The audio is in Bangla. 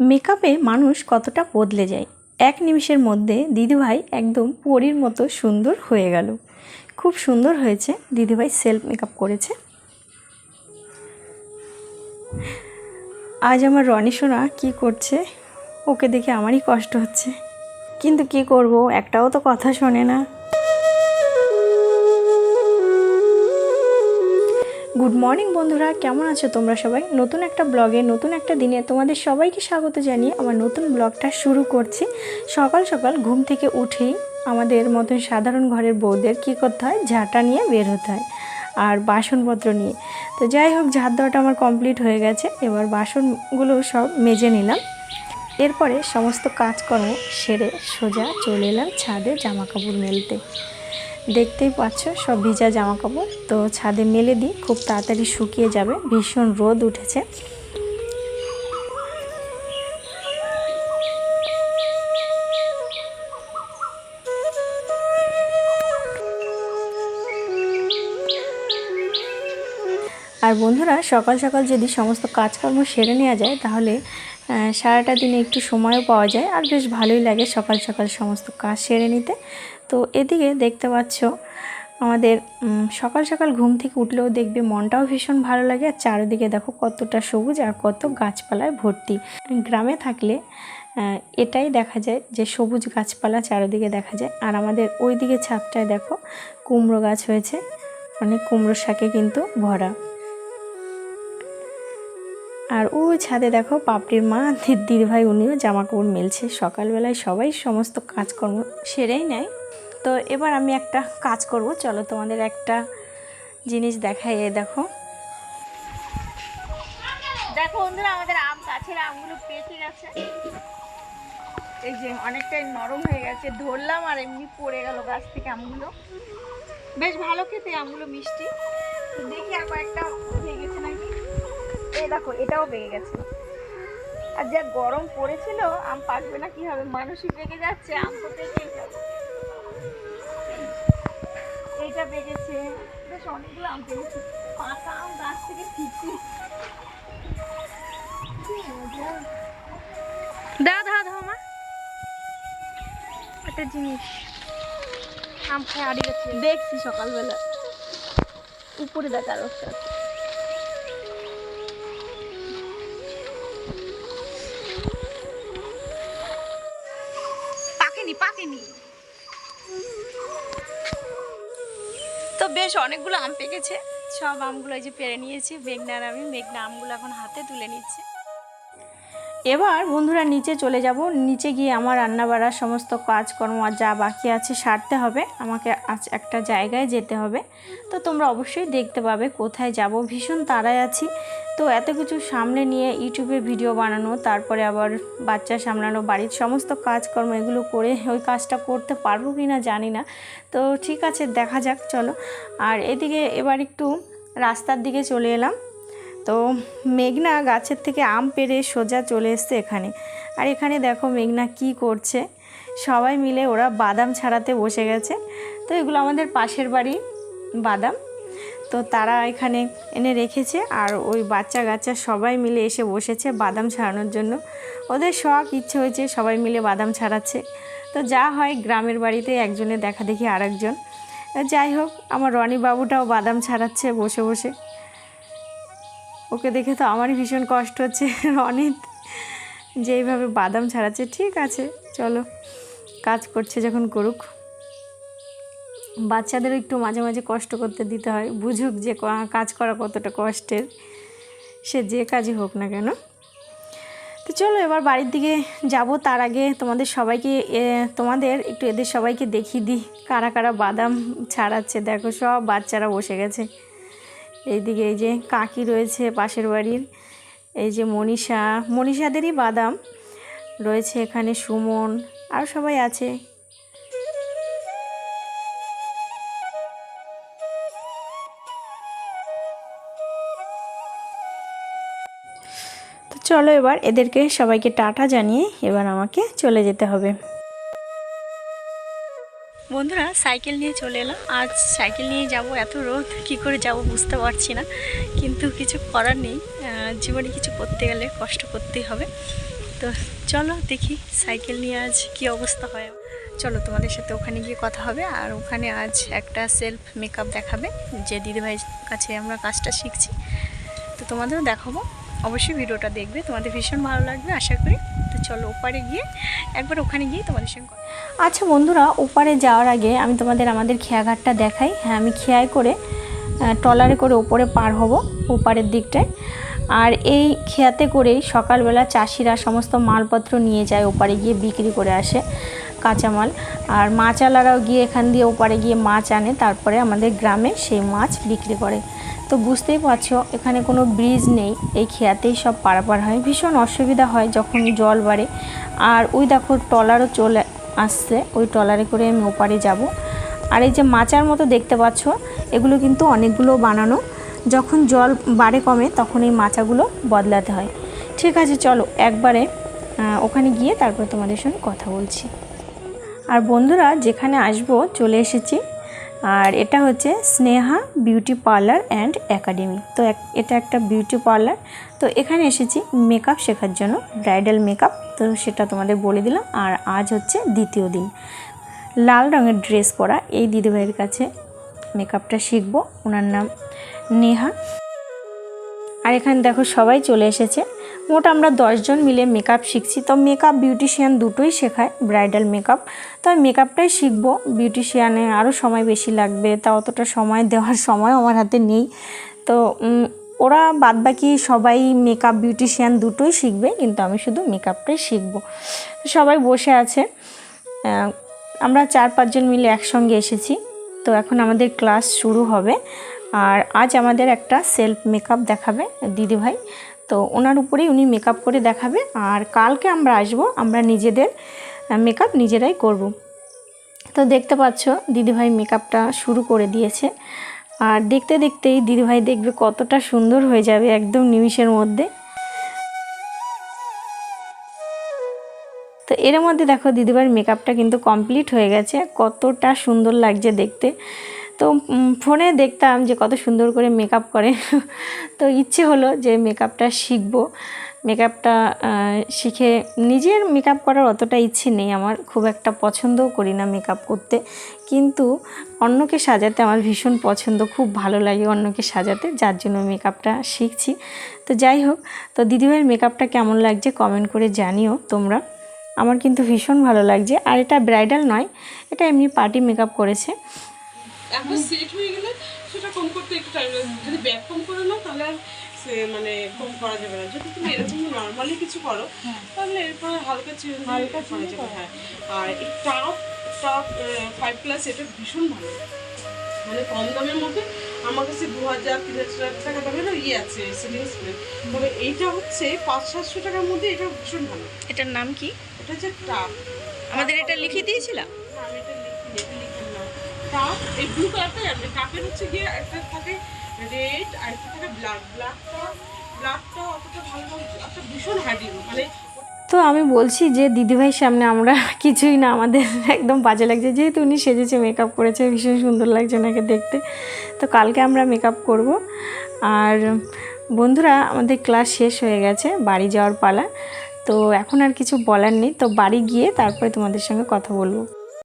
মেকআপে মানুষ কতটা বদলে যায়? এক নিমিষের মধ্যে দিদিভাই একদম পরীর মতো সুন্দর হয়ে গেল। খুব সুন্দর হয়েছে দিদিভাই সেলফ মেকআপ করেছে। আজ আমার রনি সোনা কী করছে? ওকে দেখে আমারই কষ্ট হচ্ছে। কিন্তু কি করব? একটাও তো কথা শোনে না। গুড মর্নিং বন্ধুরা। কেমন আছো তোমরা সবাই? নতুন একটা ব্লগে, নতুন একটা দিনে তোমাদের সবাইকে স্বাগত জানিয়ে আমার নতুন ব্লগটা শুরু করছি। সকাল সকাল ঘুম থেকে উঠেই আমাদের মতন সাধারণ ঘরের বউদের কী করতে হয়? ঝাঁটা নিয়ে বের হতে হয় আর বাসনপত্র নিয়ে। তো যাই হোক, ঝাঁট দেওয়াটা আমার কমপ্লিট হয়ে গেছে। এবার বাসনগুলো সব মেজে নিলাম। এরপরে সমস্ত কাজকর্ম সেরে সোজা চলে এলাম ছাদে জামা কাপড় মেলতে। দেখতেই পাচ্ছ, সব ভিজা জামা কাপড় তো ছাদে মেলে দিই, খুব তাড়াতাড়ি শুকিয়ে যাবে, ভীষণ রোদ উঠেছে। আর বন্ধুরা, সকাল সকাল যদি সমস্ত কাজকর্ম সেরে নেওয়া যায়, তাহলে সারাটা দিনে একটু সময়ও পাওয়া যায় আর বেশ ভালোই লাগে সকাল সকাল সমস্ত কাজ সেরে নিতে। তো এদিকে দেখতে পাচ্ছ আমাদের সকাল সকাল ঘুম থেকে উঠলেও দেখবে মনটাও ভীষণ ভালো লাগে। আর চারিদিকে দেখো কতটা সবুজ আর কত গাছপালায় ভর্তি। গ্রামে থাকলে এটাই দেখা যায় যে সবুজ গাছপালা চারিদিকে দেখা যায়। আর আমাদের ওই দিকে ছাদটায় দেখো কুমড়ো গাছ হয়েছে, অনেক কুমড়ো শাকে কিন্তু ভরা। আর ও ছাদে দেখো পাপড়ির মা দি- দিদিভাই উনিও জামা কাপড় মেলছে। সকালবেলায় সবাই সমস্ত কাজকর্ম সেরেই নেয়। তো এবার আমি একটা কাজ করব। চলো তোমাদের একটা জিনিস দেখাই দেখো। দেখো বন্ধুরা, আমাদের আম, গাছের আমগুলো পেকে গেছে। এই যে অনেকটাই নরম হয়ে গেছে। ধরলাম আর এমনি পড়ে গেল গাছ থেকে আমগুলো। বেশ ভালো খেতে, আমগুলো মিষ্টি। দেখি আর নাকি এই দেখো এটাও পেকে গেছে। আর যা গরম পড়েছিল আম পাকবে না কি হবে মানুষই পেকে যাচ্ছে আম তো যাবে। এইটা পেকেছে বেশ অনেকগুলো আম পেকেছে পাকা আম গাছ থেকে ফিরছি। দাও দাও দাও মা। একটা জিনিস। আম খাই আড়ি গেছে। দেখছি সকালবেলা। উপরে দেখা রক্ষা বেশ অনেকগুলো আম পেকেছে। সব আমগুলো এই যে পেরে নিয়েছি। মেঘনার আমি মেঘনা আমগুলো এখন হাতে তুলে নিচ্ছে। এবার বন্ধুরা নিচে চলে যাব। নিচে গিয়ে আমার রান্না বাড়ার সমস্ত কাজকর্ম যা বাকি আছে সারতে হবে। আমাকে আজ একটা জায়গায় যেতে হবে। তো তোমরা অবশ্যই দেখতে পাবে কোথায় যাব। ভীষণ তাড়ায় আছি। তো এত কিছু সামনে নিয়ে ইউটিউবে ভিডিও বানানো, তারপরে আবার বাচ্চা সামলানো, বাড়ির সমস্ত কাজকর্ম, এগুলো করে ওই কাজটা করতে পারব কি না জানি না। তো ঠিক আছে, দেখা যাক, চলো। আর এদিকে এবার একটু রাস্তার দিকে চলে এলাম। তো মেঘনা গাছের থেকে আম পেড়ে সোজা চলে এসছে এখানে। আর এখানে দেখো মেঘনা কি করছে। সবাই মিলে ওরা বাদাম ছাড়াতে বসে গেছে। তো এগুলো আমাদের পাশের বাড়ি বাদাম। তো তারা এখানে এনে রেখেছে আর ওই বাচ্চা কাচ্চা সবাই মিলে এসে বসেছে বাদাম ছাড়ানোর জন্য। ওদের শখ, ইচ্ছে হয়েছে সবাই মিলে বাদাম ছাড়াচ্ছে। তো যা হয় গ্রামের বাড়িতে একজনে দেখা দেখি আর একজন যাই হোক, আমার রনি বাবুটাও বাদাম ছাড়াচ্ছে বসে বসে। ওকে দেখে তো আমারই ভীষণ কষ্ট হচ্ছে অনেক যেইভাবে বাদাম ছাড়াচ্ছে, ঠিক আছে, চলো, কাজ করছে যখন করুক। বাচ্চাদেরও একটু মাঝে মাঝে কষ্ট করতে দিতে হয়, বুঝুক যে কাজ করা কতটা কষ্টের, সে যে কাজই হোক না কেন। তো চলো, এবার বাড়ির দিকে যাব, তার আগে তোমাদের সবাইকে তোমাদের একটু এদের সবাইকে দেখিয়ে দিই, কারা কারা বাদাম ছাড়াচ্ছে। দেখো, সব বাচ্চারা বসে গেছে। এইদিকে এই যে কাকি রয়েছে পাশের বাড়ির, এই যে মনীষা, মনীষাদেরই বাদাম রয়েছে এখানে, সুমন, আর সবাই আছে। তো চলো এবার এদেরকে সবাইকে টাটা জানিয়ে এবার আমাকে চলে যেতে হবে। বন্ধুরা, সাইকেল নিয়ে চলে এলাম। আজ সাইকেল নিয়ে যাব, এত রোদ, কি করে যাব বুঝতে পারছি না। কিন্তু কিছু করার নেই জীবনে কিছু করতে গেলে কষ্ট করতেই হবে। তো চলো দেখি সাইকেল নিয়ে আজ কি অবস্থা হয়। চলো তোমাদের সাথে ওখানে গিয়ে কথা হবে, আর ওখানে আজ একটা সেলফ মেকআপ দেখাবে, যে দিদিভাইয়ের কাছে আমরা কাজটা শিখছি। তো তোমাদেরও দেখাবো। অবশ্যই ভিডিওটা দেখবে, তোমাদের ভীষণ ভালো লাগবে, আশা করি। তো চলো ওপারে গিয়ে, একবার ওখানে গিয়ে তোমাদের সঙ্গে আচ্ছা বন্ধুরা, ওপারে যাওয়ার আগে আমি তোমাদের আমাদের খেয়াঘাটটা দেখাই। হ্যাঁ আমি খেয়ায় করে ট্রলারে করে ওপরে পার হব, ওপারের দিকটায়। আর এই খেয়াতে করেই সকালবেলা চাষিরা সমস্ত মালপত্র নিয়ে যায়, ওপারে গিয়ে বিক্রি করে আসে কাঁচামাল। আর মাছওয়ালারাও গিয়ে এখান দিয়ে ওপারে গিয়ে মাছ আনে, তারপরে আমাদের গ্রামে সেই মাছ বিক্রি করে। তো বুঝতেই পারছ, এখানে কোনো ব্রিজ নেই, এই খেয়াতেই সব পারাপার হয়। ভীষণ অসুবিধা হয় যখন জল বাড়ে। আর ওই দেখো, ট্রলারও চলে আসছে, ওই ট্রলারে করে আমি ওপারে যাব। আর এই যে মাচার মতো দেখতে পাচ্ছ, এগুলো কিন্তু অনেকগুলো বানানো। যখন জল বাড়ে কমে, তখন এই মাচাগুলো বদলাতে হয়। ঠিক আছে, চলো একবারে ওখানে গিয়ে তারপর তোমাদের সঙ্গে কথা বলছি। আর বন্ধুরা, যেখানে আসব, চলে এসেছি আর এটা হচ্ছে Sneha beauty parlour and academy. তো এটা একটা বিউটি পার্লার। তো এখানে এসেছি মেকআপ শেখার জন্য, ব্রাইডাল মেকআপ। তো সেটা তোমাদের বলে দিলাম। আর আজ হচ্ছে দ্বিতীয় দিন। লাল রঙের ড্রেস পরা এই দিদিভাইয়ের কাছে মেকআপটা শিখব। ওনার নাম নেহা। আর এখানে দেখো সবাই চলে এসেছে। মোট আমরা দশজন মিলে মেকআপ শিখছি। তো মেকআপ বিউটিশিয়ান দুটোই শেখায় ব্রাইডাল মেকআপ তো আমি মেকআপটাই শিখব। বিউটিশিয়ানে আরও সময় বেশি লাগবে। তা অতটা সময় দেওয়ার সময় আমার হাতে নেই। তো ওরা বাদবাকি সবাই মেকআপ বিউটিশিয়ান দুটোই শিখবে। কিন্তু আমি শুধু মেকআপটাই শিখব। সবাই বসে আছে। আমরা চার পাঁচজন মিলে একসঙ্গে এসেছি। তো এখন আমাদের ক্লাস শুরু হবে। আর আজ আমাদের একটা সেলফ মেকআপ দেখাবে দিদিভাই। তো ওনার উপরেই উনি মেকআপ করে দেখাবে। আর কালকে আমরা আসব, আমরা নিজেদের মেকআপ নিজেরাই করব। তো দেখতে পাচ্ছ, দিদিভাই মেকআপটা শুরু করে দিয়েছে। আর দেখতে দেখতেই দিদিভাই দেখবে কতটা সুন্দর হয়ে যাবে একদম নিমিষের মধ্যে। তো এর মধ্যে দেখো, দিদিভাইয়ের মেকআপটা কিন্তু কমপ্লিট হয়ে গেছে। কতটা সুন্দর লাগছে দেখতে। তো ফোনে দেখতাম যে কত সুন্দর করে মেকআপ করে। তো ইচ্ছে হলো যে মেকআপটা শিখব। মেকআপটা শিখে নিজের মেকআপ করার অতটা ইচ্ছে নেই আমার। খুব একটা পছন্দও করি না মেকআপ করতে। কিন্তু অন্যকে সাজাতে আমার ভীষণ পছন্দ। খুব ভালো লাগে অন্যকে সাজাতে, যার জন্য মেকআপটা শিখছি। তো যাই হোক, তো দিদিভাইয়ের মেকআপটা কেমন লাগছে কমেন্ট করে জানিও তোমরা। আমার কিন্তু ভীষণ ভালো লাগছে। আর এটা ব্রাইডাল নয়, এটা এমনি পার্টি মেকআপ করেছে। একবার সেট হয়ে গেলে সেটা কম করতে একটু টাইম লাগে। যদি ব্যাক কম করে নাও তাহলে আর সে মানে কম করা যাবে না। যদি তুমি এরকম নর্মালি কিছু করো তাহলে এরপর হালকা চেঞ্জ হালকা করা যাবে হ্যাঁ। আর এই টপ টপ ফাইভ প্লাস এটা ভীষণ ভালো। মানে কম দামের মধ্যে আমার কাছে দু হাজার তিন হাজার টাকা দামেরও ইয়ে আছে সেটিং স্প্রে তবে এইটা হচ্ছে পাঁচ সাতশো টাকার মধ্যে এটা ভীষণ ভালো। এটার নাম কি? এটা হচ্ছে টাপ আমাদের এটা লিখে দিয়েছিলাম? আমি এটা লিখলাম না। কাপ এই ব্লু কালারটাই আনবে কাপের হচ্ছে গিয়ে একটা থাকে রেড আর একটা থাকে ব্ল্যাক ব্ল্যাকটা ব্ল্যাকটা অতটা ভালো একটা ভীষণ মানে তো আমি বলছি যে দিদিভাইয়ের সামনে আমরা কিছুই না, আমাদের একদম বাজে লাগছে। যেহেতু উনি সেজেছে মেকআপ করেছে, ভীষণ সুন্দর লাগছে ওনাকে দেখতে। তো কালকে আমরা মেকআপ করব। আর বন্ধুরা, আমাদের ক্লাস শেষ হয়ে গেছে, বাড়ি যাওয়ার পালা। তো এখন আর কিছু বলার নেই। তো বাড়ি গিয়ে তারপরে তোমাদের সঙ্গে কথা বলব।